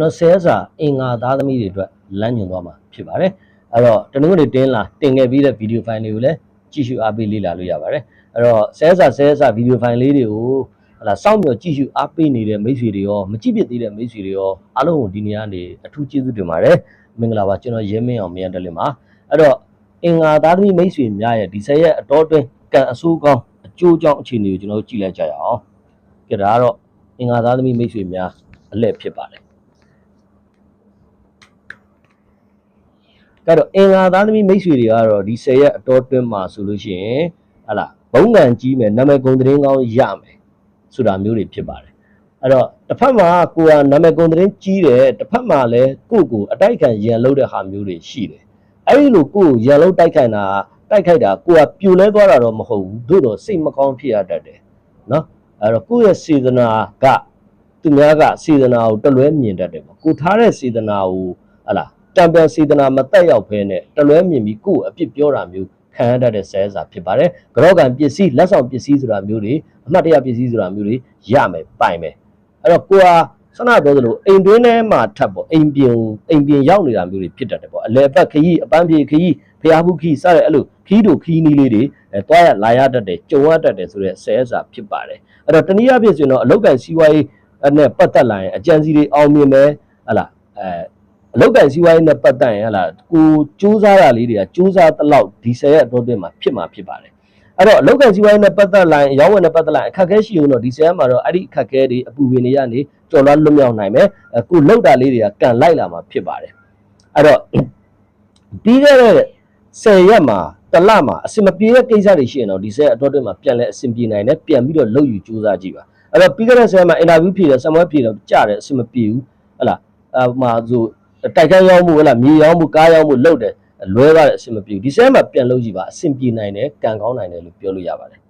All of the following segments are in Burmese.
ကျွန်တော်ဆဲစာအင်္ဂါသားသမီးတွေအတွက်လမ်းညွှန်သွားမှာဖြစ်ပါတယ်အဲ့တော့တနင်္ဂနွေတင်းလာတင်ခဲ့ပြီးတဲ့ဗီဒီယိုဖိုင်တွေကိုလည်းကြည့်ရှုအားပေးလေ့လာလို့ရပါတယ်အဲ့တော့ဆဲစာဆဲစာဗီဒီယိုဖိုင်လေးတွေကိုဟလာစောင့်မျှော်ကြည့်ရှုအားပေးနေတဲ့မိတ်ဆွေတွေရောမကြည့်ဖြစ်သေးတဲ့မိတ်ဆွေတွေရောအားလုံးကိုဒီနေ့ကနေအထူးကျေးဇူးတင်ပါတယ်မင်္ဂလာပါကျွန်တော်ရဲမင်းအောင်မြန်တယ်လင်းပါအဲ့တော့အင်္ဂါသားသမီးမိတ်ဆွေများရဲ့ဒီဆက်ရဲ့အတော်အတွင်းကံအဆိုးကောင်းအကျိုးကြောင့်အခြေအနေကိုကျွန်တော်တို့ကြည့်လိုက်ကြရအောင်ကြဒါကတော့အင်္ဂါသားသမီးမိတ်ဆွေများအလှည့်ဖြစ်ပါတယ် အဲ့တော့အင်္ဂါသားသမီးမိတ်ဆွေတွေကတော့ဒီ10ရက်အတော်တွင်းမှာဆိုလို့ရှိရင်ဟလာဘုံငံကြီးမယ်နာမည်ဂုဏ်သတင်းကောင်းရမယ်ဆိုတာမျိုးတွေဖြစ်ပါတယ်အဲ့တော့တစ်ဖက်မှာကိုကနာမည်ဂုဏ်သတင်းကြီးတယ်တစ်ဖက်မှာလည်းကိုကိုအတိုက်ခံရန်လုပ်တဲ့ဟာမျိုးတွေရှိတယ်အဲ့ဒီလိုကိုရန်လုပ်တိုက်ခိုက်တာတိုက်ခိုက်တာကိုကပြိုလဲသွားတာတော့မဟုတ်ဘူးသို့တော့စိတ်မကောင်းဖြစ်ရတတ်တယ်နော်အဲ့တော့ကိုယ့်ရဲ့စေတနာကသူများကစေတနာကိုတလွဲမြင်တတ်တယ်ပေါ့ကိုထားတဲ့စေတနာကိုဟလာ တံပြန်စေတနာမတက်ရောက်ဖဲနဲ့တလွဲမြင်ပြီးကိုယ့်အပြစ်ပြောတာမျိုးခံရတတ်တဲ့ဆဲစာဖြစ်ပါတယ်။ကြောကံပစ္စည်းလက်ဆောင်ပစ္စည်းဆိုတာမျိုးတွေအမှတ်တရပစ္စည်းဆိုတာမျိုးတွေရမယ်ပိုင်မယ်။အဲ့တော့ကိုဟာဆန္ဒပြောသလိုအိမ်တွင်းထဲမှာထပ်ပေါ့အိမ်ပြင်အိမ်ပြင်ရောက်နေတာမျိုးတွေဖြစ်တတ်တယ်ပေါ့အလဲပတ်ခရီးအပန်းပြေခရီးဖျားမှုခရီးစတဲ့အဲ့လိုခီးတို့ခီးနီးလေးတွေအဲတွားရလာရတတ်တယ်ကြုံရတတ်တယ်ဆိုတဲ့ဆဲစာဖြစ်ပါတယ်။အဲ့တော့တနည်းအားဖြင့်ဆိုရင်တော့အလောက်ကန်စီးပွားရေးနဲ့ပတ်သက်လာရင်အကြံစီတွေအောင်မြင်မယ်ဟလာအဲ အလောက်ကန်စီးပွားရေးနဲ့ပတ်သက်ရင်ဟလာကိုစူးစမ်းတာလေးတွေကစူးစမ်းတလောက်ဒီဆယ်ရဲ့အတွင်းမှာဖြစ်မှာဖြစ်ပါတယ်အဲ့တော့အလောက်ကန်စီးပွားရေးနဲ့ပတ်သက်လာရင်ရောင်းဝယ်နဲ့ပတ်သက်လာရင်အခက်အခဲရှိအောင်တော့ဒီဆယ်မှာတော့အဲ့ဒီအခက်အခဲတွေအပူပင်တွေကနေကျော်လွှတ်လွတ်မြောက်နိုင်မယ်အခုလောက်တာလေးတွေကကန်လိုက်လာမှာဖြစ်ပါတယ်အဲ့တော့ပြီးခဲ့တဲ့ဆယ်ရက်မှာတလမှာအစင်မပြေတဲ့ကိစ္စတွေရှိရင်တော့ဒီဆယ်အတွင်းမှာပြန်လဲအစင်ပြေနိုင်တယ်ပြန်ပြီးတော့လှုပ်ယူစူးစမ်းကြည့်ပါအဲ့တော့ပြီးခဲ့တဲ့ဆယ်မှာအင်တာဗျူးဖြေတယ်ဆမ်မွဲဖြေတယ်ကြားတယ်အစင်မပြေဘူးဟလာအဟမှာဆို တိုက်ခန်းရောက်မှုဟလာမြေရောက်မှုကားရောက်မှုလှုပ်တယ်လွဲသွားတယ်အဆင်မပြေဘူးဒီဆဲမှာပြန်လှုပ်ကြည့်ပါအဆင်ပြေနိုင်တယ်ကံကောင်းနိုင်တယ်လို့ပြောလို့ရပါတယ်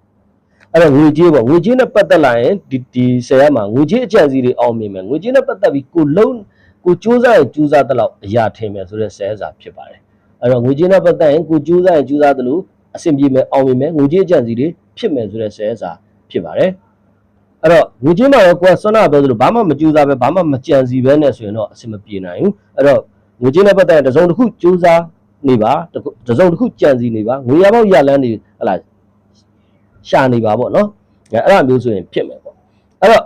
အဲ့တော့ငွေကြေးပေါ့ငွေကြေးနဲ့ပတ်သက်လာရင်ဒီဒီဆဲရမှာငွေကြေးအကြံစီတွေအောင်မြင်မယ်ငွေကြေးနဲ့ပတ်သက်ပြီးကိုလုံးကိုစူးစမ်းရင်စူးစမ်းတဲ့လောက်အရာထင်မယ်ဆိုတဲ့ဆဲစာဖြစ်ပါတယ်အဲ့တော့ငွေကြေးနဲ့ပတ်သက်ရင်ကိုစူးစမ်းရင်စူးစမ်းသလိုအဆင်ပြေမယ်အောင်မြင်မယ်ငွေကြေးအကြံစီတွေဖြစ်မယ်ဆိုတဲ့ဆဲစာဖြစ်ပါတယ် အဲ့တော့ငွေကြေးမှာတော့ကိုကဆွမ်းနာပဲဆိုလို့ဘာမှမကြိုးစားပဲဘာမှမကြံစီပဲနဲ့ဆိုရင်တော့အဆင်မပြေနိုင်ဘူးအဲ့တော့ငွေကြေးနဲ့ပတ်သက်ရင်တစ်စုံတစ်ခုကြိုးစားနေပါတစ်စုံတစ်ခုကြံစီနေပါငွေရပေါက်ရလန်းနေဟလာရှာနေပါပေါ့နော်အဲ့အဲ့ဒါမျိုးဆိုရင်ဖြစ်မယ်ပေါ့အဲ့တော့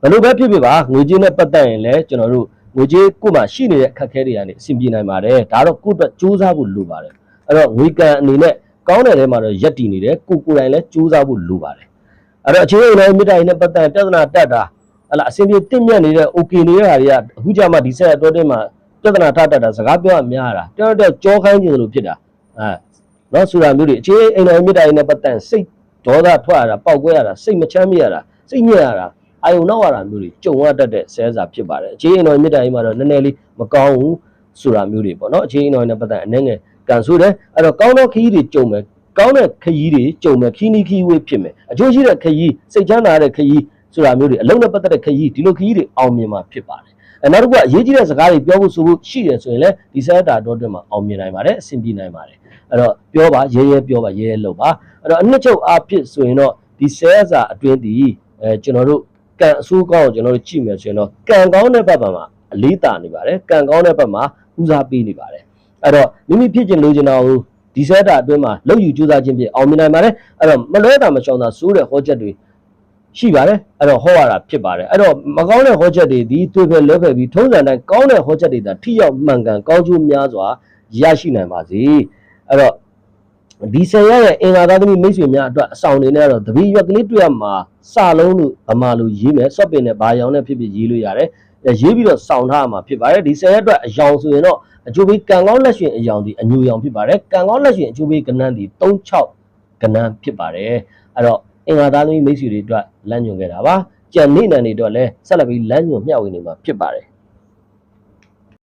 ဘယ်လိုပဲဖြစ်ဖြစ်ပါငွေကြေးနဲ့ပတ်သက်ရင်လည်းကျွန်တော်တို့ငွေကြေးကိုမှရှိနေတဲ့အခက်အခဲတွေကနေအဆင်ပြေနိုင်ပါတယ်ဒါတော့ကိုယ့်အတွက်ကြိုးစားဖို့လိုပါတယ်အဲ့တော့ငွေကံအနေနဲ့ကောင်းတဲ့ထဲမှာတော့ရက်တည်နေတယ်ကိုကိုယ်တိုင်လည်းကြိုးစားဖို့လိုပါတယ် အဲ့တော့အခြေအနေနဲ့မိတိုင်းနဲ့ပတ်သက်ပြဿနာတက်တာဟလာအဆင်ပြေတင့်မြတ်နေတဲ့ okay နေတဲ့ဟာတွေကအခုကြမှာဒီဆက်အတွင်းမှာပြဿနာထတတ်တာစကားပြောရများတာတော်တော်ကြောခိုင်းနေတယ်လို့ဖြစ်တာအဲနော်ဆိုတာမျိုးတွေအခြေအိမ်တော်မြစ်တိုင်းနဲ့ပတ်သက်စိတ်ဒေါသထွက်ရတာပောက်ကွဲရတာစိတ်မချမ်းမြေ့ရတာစိတ်ညစ်ရတာအာယုံနောက်ရတာမျိုးတွေကြုံရတတ်တဲ့ဆဲစာဖြစ်ပါတယ်အခြေအိမ်တော်မြစ်တိုင်းမှာတော့နည်းနည်းလေးမကောင်းဘူးဆိုတာမျိုးတွေပေါ့နော်အခြေအိမ်တော်နဲ့ပတ်သက်အနေငယ်ကန်ဆိုးတယ်အဲ့တော့ကောင်းသောခရီးတွေကြုံမယ် ကောင်းတဲ့ခရီးတွေကြုံမယ်ခီးနီးခီးဝေးဖြစ်မယ်အကျိုးရှိတဲ့ခရီးစိတ်ချမ်းသာတဲ့ခရီးဆိုတာမျိုးတွေအလုံးနဲ့ပတ်သက်တဲ့ခရီးဒီလိုခရီးတွေအောင်မြင်မှာဖြစ်ပါတယ်အဲနောက်တစ်ခုကအရေးကြီးတဲ့စကားတွေပြောဖို့ဆိုဖို့ရှိတယ်ဆိုရင်လည်းဒီဆက်တာတော့အတွက်မှာအောင်မြင်နိုင်ပါတယ်အဆင်ပြေနိုင်ပါတယ်အဲ့တော့ပြောပါရဲရဲပြောပါရဲရဲလုပ်ပါအဲ့တော့အနှစ်ချုပ်အားဖြင့်ဆိုရင်တော့ဒီဆဲစာအတွင်းဒီအဲကျွန်တော်တို့ကံအဆိုးကောင်းကိုကျွန်တော်တို့ကြည့်မယ်ဆိုရင်တော့ကံကောင်းတဲ့ဘက်မှာအလေးတာနေပါတယ်ကံကောင်းတဲ့ဘက်မှာဦးစားပေးနေပါတယ်အဲ့တော့မိမိဖြစ်ခြင်းလိုချင်တာကို ဒီဆက်တာအတွင်းမှာလောက်ယူကြိုးစားခြင်းဖြင့်အောင်မြင်နိုင်ပါတယ်အဲ့တော့မလွဲတာမရှောင်တာစိုးတဲ့ဟောချက်တွေရှိပါတယ်အဲ့တော့ဟောရတာဖြစ်ပါတယ်အဲ့တော့မကောင်းတဲ့ဟောချက်တွေဒီတွေ့ဖက်လွဲဖက်ပြီးထုံးစံတိုင်းကောင်းတဲ့ဟောချက်တွေသာထိရောက်မှန်ကန်ကောင်းကျိုးများစွာရရှိနိုင်ပါစေအဲ့တော့ဒီဆယ်ရရဲ့အင်္ဂါသားသမီးမိတ်ဆွေများအတွက်အဆောင်နေနဲ့တော့တပီရွက်ကလေးတွေ့ရမှာစလုံးလို့ဗမာလူရေးမယ်စော့ပင်နဲ့ဘာရောင်နဲ့ဖြစ်ဖြစ်ရေးလို့ရတယ် ရေးပြီးတော့စောင့်ထားမှာဖြစ်ပါတယ်ဒီဆယ်ရက်အတွက်အယောင်ဆိုရင်တော့အကျိုးပေးကံကောင်းလက်ရှင်အယောင်ဒီအညူရောင်ဖြစ်ပါတယ်ကံကောင်းလက်ရှင်အကျိုးပေးကဏ္ဍဒီ36ကဏ္ဍဖြစ်ပါတယ်အဲ့တော့အင်္ဂါသားသမီးမိတ်ဆွေတွေအတွက်လမ်းညွှန်ခဲ့တာပါကြံနေနံတွေအတွက်လည်းဆက်လက်ပြီးလမ်းညွှန်မျှဝေနေမှာဖြစ်ပါတယ်